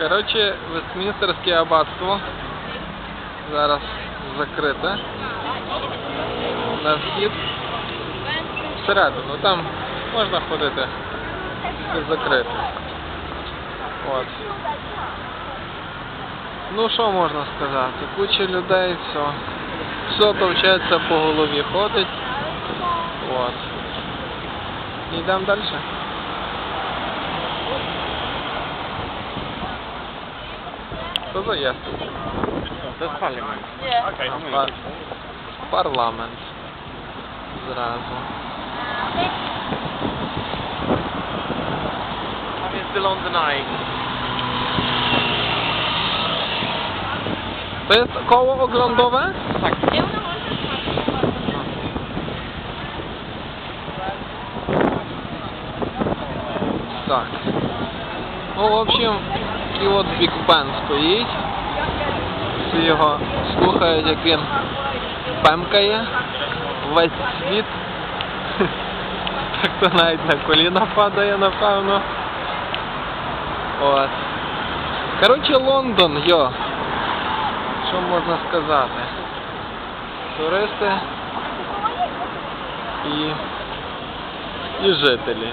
Коротше, Вестмінстерське аббатство зараз закрите. На вхід всередину. Там можна ходити закрите. От. Ну що можна сказати? Куча людей, все. Все товчеться по голові ходить. От. Йдемо далі. Co to jest? To jest parlament. Nie. Par parlament. Zrazu. Tam jest The London Eye. To jest koło oglądowe? Tak. Tak. Koło się... і от Біг Бен стоїть. Всі його слухають, як він пемкає. Весь світ. Так то навіть на коліна падає, напевно. От. Коротше, Лондон, йо. Що можна сказати? Туристи і, і жителі.